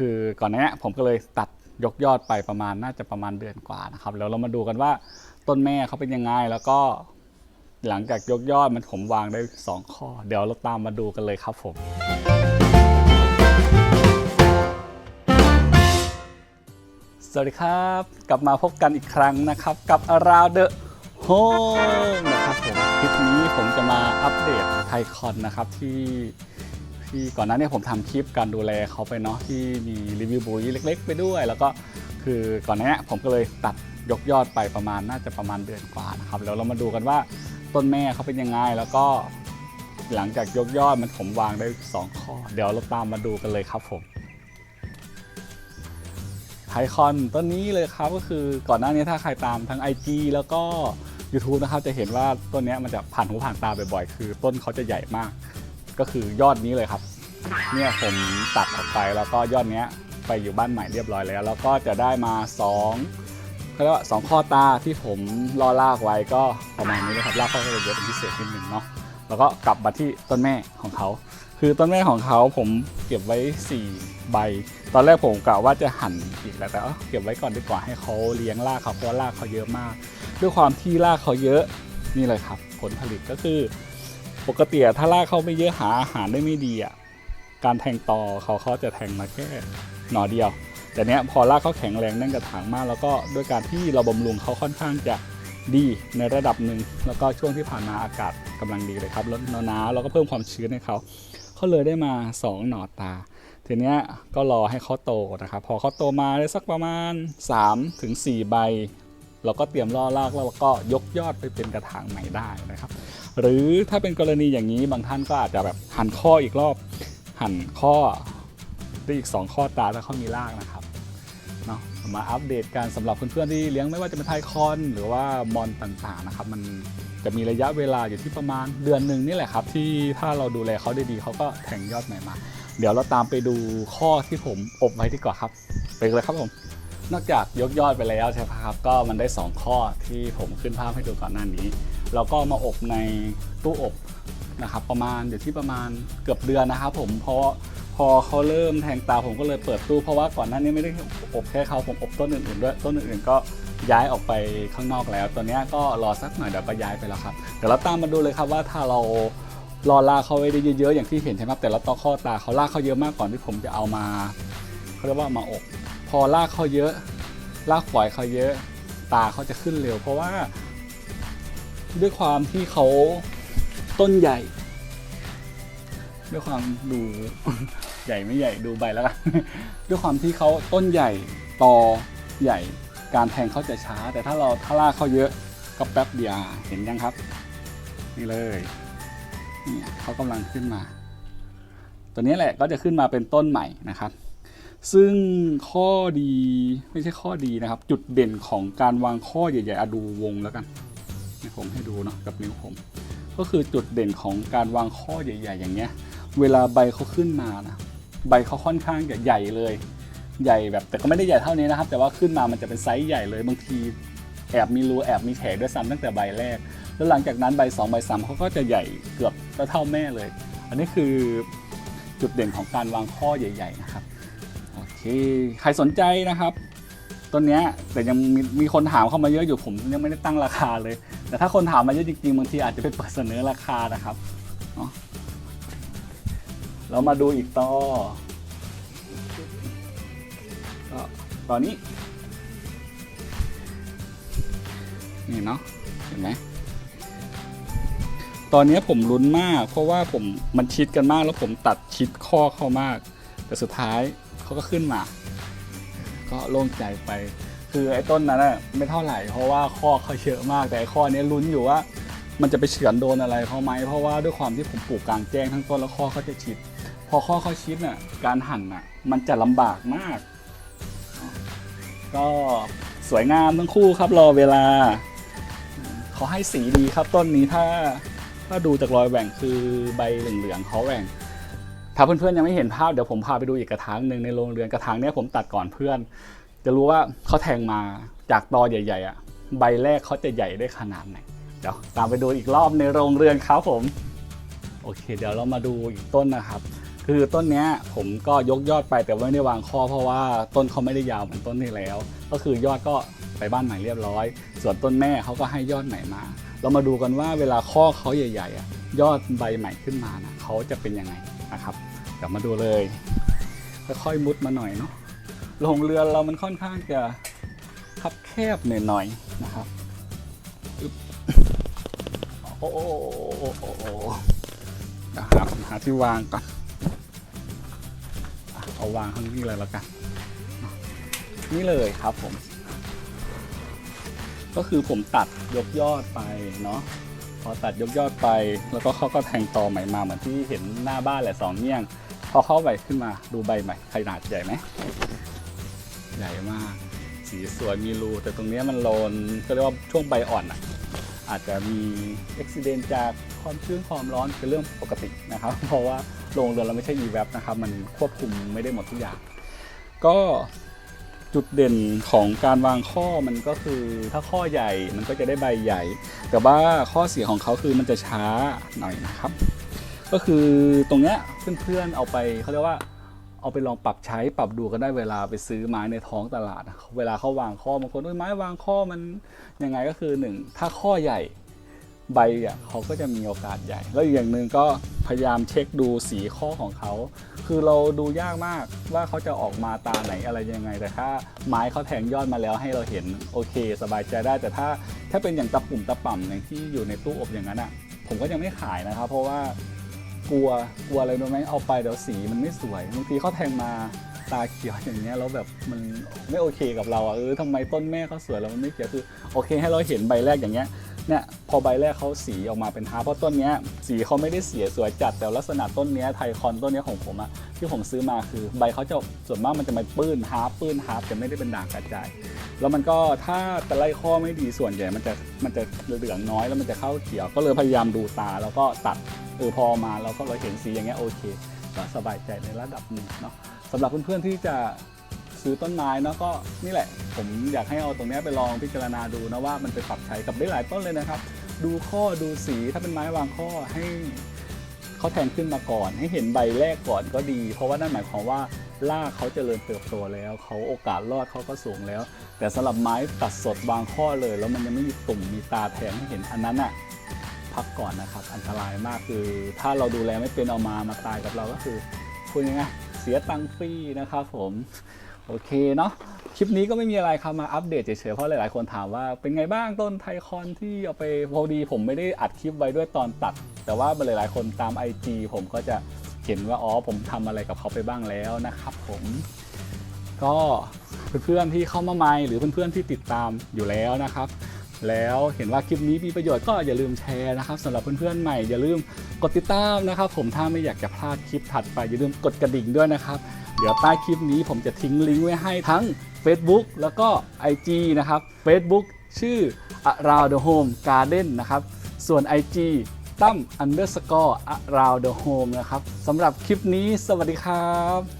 คือก่อนหนานี้ผมก็เลยตัดยกยอดไปประมาณน่าจะประมาณเดือนกว่านะครับ แล้วเรามาดูกันว่าต้นแม่เขาเป็นยังไงแล้วก็หลังจากยกยอดมันผมวางได้สองข้อ เดี๋ยวเราตามมาดูกันเลยครับผม สวัสดีครับ กลับมาพบกันอีกครั้งนะครับ กับ Around the Home นะครับผมคลิปนี้ผมจะมาอัปเดตไทคอนนะครับที่ ที่ก่อนหน้านี้ผมทำคลิปการดูแลเขาไปเนาะที่มีรีวิวปุ๋ยเล็ก ๆ ไปด้วย แล้วก็คือก่อนหน้านี้ผมก็เลยตัดยกยอดไปประมาณน่าจะประมาณเดือนกว่านะครับแล้วเรามาดูกันว่าต้นแม่เขาเป็นยังไงแล้วก็หลังจากยกยอดมันผมวางได้สองข้อ เดี๋ยวเราตามมาดูกันเลยครับผมไทคอนต้นนี้เลยครับก็คือก่อนหน้านี้ถ้าใครตามทั้ง IG แล้วก็ YouTube นะครับจะเห็นว่าต้นนี้มันจะผ่านหูผ่านตาบ่อยๆ คือต้นเขาจะใหญ่มาก ก็คือยอดนี้เลยครับ เนี่ยผมตัดออกไปแล้วก็ยอดเนี้ยไปอยู่บ้านใหม่เรียบร้อยแล้ว แล้วก็จะได้มา2เขาเรียกว่าสองข้อตาที่ผมรอลากไว้ก็ประมาณนี้นะครับลากเข้าก็จะเยอะเป็นพิเศษนิดหนึ่งเนาะแล้วก็กลับมาที่ต้นแม่ของเขา คือต้นแม่ของเขาผมเก็บไว้ 4 ใบ ตอนแรกผมกะว่าจะหั่นอีกแล้วแต่เอ้าเก็บไว้ก่อนดีกว่าให้เขาเลี้ยงรากเขาเพราะว่ารากเขาเยอะมาก ด้วยความที่รากเขาเยอะนี่เลยครับ ผลผลิตก็คือ ปกติถ้ารากเขาไม่เยอะหาอาหารได้ไม่ดีอะการแทงต่อเขาเขาจะแทงมาแค่หน่อเดียว แต่เนี้ยพอรากเขาแข็งแรงแน่นกระถางมาก แล้วก็ด้วยการที่เราบำรุงเขาค่อนข้างจะดีในระดับหนึ่งแล้วก็ช่วงที่ผ่านมาอากาศกำลังดีเลยครับลดหนาวแล้วก็เพิ่มความชื้นให้เขาเขาเลยได้มาสองหน่อตาทีเนี้ยก็รอให้เขาโตนะครับพอเขาโตมาได้สักประมาณ3ถึง4ใบ เราก็เตรียมล่อรากแล้วก็ยกยอดไปเป็นกระถางใหม่ได้นะครับ หรือถ้าเป็นกรณีอย่างนี้บางท่านก็อาจจะแบบหั่นข้ออีกรอบ หั่นข้อได้อีก 2 ข้อตาถ้าเขามีรากนะครับเนาะมาอัปเดตกันสำหรับเพื่อนๆที่เลี้ยงไม่ว่าจะเป็นไทคอนหรือว่ามอนต่างๆนะครับ มันจะมีระยะเวลาอยู่ที่ประมาณเดือนหนึ่งนี่แหละครับ ที่ถ้าเราดูแลเขาได้ดีเขาก็แทงยอดใหม่มา เดี๋ยวเราตามไปดูข้อที่ผมอบไว้ดีกว่าครับ ไปเลยครับผม นอกจากยกยอดไปแล้วใช่ไหมครับ ก็มันได้ 2 ข้อที่ผมขึ้นภาพให้ดูก่อนหน้านี้เราก็มาอบในตู้อบนะครับประมาณอยู่ที่ประมาณเกือบเดือนนะครับผมเพราะพอเขาเริ่มแทงตาผมก็เลยเปิดตู้เพราะว่าก่อนหน้านี้ไม่ได้อบแค่เขาผมอบต้นอื่นๆด้วยต้นอื่นๆก็ย้ายออกไปข้างนอกแล้วตัวนี้ก็รอสักหน่อยเดี๋ยวก็ย้ายไปแล้วครับเดี๋ยวเราตามมาดูเลยครับว่าถ้าเรารอลากเขาไว้ได้เยอะๆอย่างที่เห็นใช่ไหมครับแต่ละต่อข้อตาเขาลากเขาเยอะมากก่อนที่ผมจะเอามาเขาเรียกว่ามาอบ พอลากเขาเยอะ ลากฝอยเขาเยอะ ตาเขาจะขึ้นเร็ว เพราะว่า ด้วยความที่เขาต้นใหญ่ ด้วยความดูใหญ่ไม่ใหญ่ดูใบแล้วกันด้วยความที่เขาต้นใหญ่ตอใหญ่การแทงเขาจะช้า แต่ถ้าเราถ้าลากเขาเยอะก็แป๊บเดียวเห็นยังครับ นี่เลยเนี่เขากำลังขึ้นมา ตัวนี้แหละก็จะขึ้นมาเป็นต้นใหม่นะครับ ซึ่งข้อดีไม่ใช่ข้อดีนะครับ จุดเด่นของการวางข้อใหญ่ๆอะดูวงแล้วกันให้ผมให้ดูเนาะกับนิ้วผม ก็คือจุดเด่นของการวางข้อใหญ่ ๆ อย่างเงี้ย เวลาใบเขาขึ้นมานะใบเขาค่อนข้างจะใหญ่เลย ใหญ่แบบแต่ก็ไม่ได้ใหญ่เท่านี้นะครับ แต่ว่าขึ้นมามันจะเป็นไซส์ใหญ่เลยบางทีแอบมีรูแอบมีแผลด้วยซ้ำตั้งแต่ใบแรก แล้วหลังจากนั้นใบสองใบสามเขาก็จะใหญ่เกือบเท่าแม่เลย อันนี้คือจุดเด่นของการวางข้อใหญ่ ๆ นะครับ เคใครสนใจนะครับต้นเนี้ยแต่ยังมีมีคนถามเข้ามาเยอะอยู่ผมยังไม่ได้ตั้งราคาเลย แต่ถ้าคนถามมาเยอะจริงๆบางทีอาจจะไปเปิดเสนอราคานะครับเนาะเรามาดูอีกต่อตอนนี้นี่เนาะเห็นไหมตอนนี้ผมลุ้นมาก เพราะว่าผมมันชิดกันมากแล้วผมตัดชิดข้อเข้ามาก แต่สุดท้าย เขาก็ขึ้นมา ก็โล่งใจไป คือไอ้ต้นนั้นน่ะไม่เท่าไหร่เพราะว่าข้อเขาเยอะมากแต่ข้อนี้ลุ้นอยู่ว่า มันจะไปเฉือนโดนอะไรเขาไหมเพราะว่าด้วยความที่ผมปลูกกลางแจ้งทั้งต้นแล้วข้อเขาจะชิด พอข้อเขาชิดน่ะการหั่นน่ะมันจะลำบากมาก ก็สวยงามทั้งคู่ครับรอเวลาเขาให้สีดีครับต้นนี้ถ้าถ้าดูจากรอยแหว่งคือใบเหลืองๆเขาแหว่ง ถ้าเพื่อนๆยังไม่เห็นภาพเดี๋ยวผมพาไปดูอีกกระถางหนึ่งในโรงเรือนกระถางเนี้ยผมตัดก่อนเพื่อน จะรู้ว่าเขาแทงมาจากตอใหญ่ๆอะใบแรกเขาจะใหญ่ได้ขนาดไหนเดี๋ยวตามไปดูอีกรอบในโรงเรือนครับผม โอเค เดี๋ยวเรามาดูอีกต้นนะครับ คือต้นเนี้ยผมก็ยกยอดไปแต่ไม่ได้วางข้อเพราะว่าต้นเขาไม่ได้ยาวเหมือนต้นที่แล้ว ก็คือยอดก็ไปบ้านใหม่เรียบร้อย ส่วนต้นแม่เขาก็ให้ยอดใหม่มา เรามาดูกันว่าเวลาข้อเขาใหญ่ๆอะยอดใบใหม่ขึ้นมานะเขาจะเป็นยังไงนะครับ เดี๋ยวมาดูเลยค่อยๆมุดมาหน่อยเนาะโรงเรือเรามันค่อนข้างจะคับแคบหน่อยๆนะครับอึ๊บโอ้โอ้นะครับหาที่วางก่อนเอาวางข้างนี้เลยแล้วกัน นี่เลยครับผม ก็คือผมตัดยกยอดไปเนาะ พอตัดยกยอดไป แล้วก็เขาก็แทงตอใหม่มาเหมือนที่เห็นหน้าบ้านแหละสองเงี้ยง พอเข้าไปขึ้นมาดูใบใหม่ขนาดใหญ่ไหมใหญ่มาก สีสวยมีรูแต่ตรงนี้มันโลนก็เรียกว่าช่วงใบอ่อนอะอาจจะมีอุบิเหตุจากความชื้นความร้อนเป็นเรื่องปกตินะครับ เพราะว่าโรงเรือนเราไม่ใช่ e v a p นะครับ มันควบคุมไม่ได้หมดทุกอย่าง ก็ จุดเด่นของการวางข้อมันก็คือถ้าข้อใหญ่มันก็จะได้ใบใหญ่ แต่ว่าข้อเสียของเขาคือมันจะช้าหน่อยนะครับ ก็คือตรงเนี้ยเพื่อนๆเอาไปเขาเรียกว่าเอาไปลองปรับใช้ปรับดูกันได้เวลาไปซื้อไม้ในท้องตลาด เวลาเขาวางข้อบางคนว่าไม้วางข้อมันยังไงก็คือหนึ่งถ้าข้อใหญ่ใบอะเขาก็จะมีโอกาสใหญ่ แล้วอีกอย่างหนึ่งก็ พยายามเช็คดูสีข้อของเขา คือเราดูยากมากว่าเขาจะออกมาตาไหนอะไรยังไง แต่ถ้าไม้เขาแทงยอดมาแล้วให้เราเห็นโอเค สบายใจได้ แต่ถ้าถ้าเป็นอย่างตะปุ่มตะป่ำอย่างที่อยู่ในตู้อบอย่างนั้นอะ ผมก็ยังไม่ขายนะครับ เพราะว่ากลัวกลัวอะไรรู้ไหมเอาไปเดี๋ยวสีมันไม่สวยบางทีเขาแทงมาตาเขียวอย่างเงี้ยแล้วแบบมันไม่โอเคกับเราอะเออทำไมต้นแม่เขาสวยแล้วมันไม่เขียวคือโอเคให้เราเห็นใบแรกอย่างเงี้ย เนี่ยพอใบแรกเขาสีออกมาเป็นฮาร์เพราะต้นเนี้ยสีเขาไม่ได้เสียสวยจัดแต่ลักษณะต้นเนี้ยไทคอนต้นเนี้ยของผมอะที่ผมซื้อมาคือใบเขาจะส่วนมากมันจะมาปื้นฮาร์ปปื้นฮาร์ปจะไม่ได้เป็นด่างกระจาย แล้วมันก็ถ้าแต่ไล่ข้อไม่ดีส่วนใหญ่มันจะมันจะเหลืองน้อยแล้วมันจะเข้าเขียวก็เลยพยายามดูตาแล้วก็ตัดเออพอมาแล้วก็เราเห็นสีอย่างเงี้ยโอเคก็สบายใจในระดับหนึ่งเนาะสำหรับเพื่อนๆที่จะ ซื้อต้นไม้เนาะก็นี่แหละ ผมอยากให้เอาตรงนี้ไปลองพิจารณาดูนะว่ามันไปปรับใช้กับได้หลายต้นเลยนะครับ ดูข้อดูสีถ้าเป็นไม้วางข้อให้เขาแทงขึ้นมาก่อน ให้เห็นใบแรกก่อนก็ดี เพราะว่านั่นหมายความว่ารากเขาเจริญเติบโตแล้วเขาโอกาสรอดเขาก็สูงแล้ว แต่สำหรับไม้ตัดสดวางข้อเลย แล้วมันยังไม่มีตุ่มมีตาแทงให้เห็นอันนั้นอะพักก่อนนะครับ อันตรายมากคือ ถ้าเราดูแลไม่เป็นเอามามาตายกับเราก็คือคุณยังไงเสียตังค์ฟรีนะครับผม โอเคเนาะคลิปนี้ก็ไม่มีอะไรครับมาอัปเดตเฉยๆ เพราะหลายๆ คนถามว่าเป็นไงบ้างต้นไทคอนที่เอาไปพอดีผมไม่ได้อัดคลิปไว้ด้วยตอนตัด แต่ว่าหลายๆ คนตาม IG ผมก็จะเห็นว่าอ๋อผมทำอะไรกับเขาไปบ้างแล้วนะครับผมก็เพื่อนๆที่เข้ามาใหม่หรือเพื่อนๆที่ติดตามอยู่แล้วนะครับ แล้วเห็นว่าคลิปนี้มีประโยชน์ก็อย่าลืมแชร์นะครับสำหรับเพื่อนๆใหม่อย่าลืมกดติดตามนะครับ ผมถ้าไม่อยากจะพลาดคลิปถัดไปอย่าลืมกดกระดิ่งด้วยนะครับ เดี๋ยวใต้คลิปนี้ผมจะทิ้งลิงก์ไว้ให้ทั้ง Facebook แล้วก็ IG นะครับ Facebook ชื่อ around the home garden นะครับ ส่วน IG ตั้ม underscore around the home นะครับสำหรับคลิปนี้สวัสดีครับ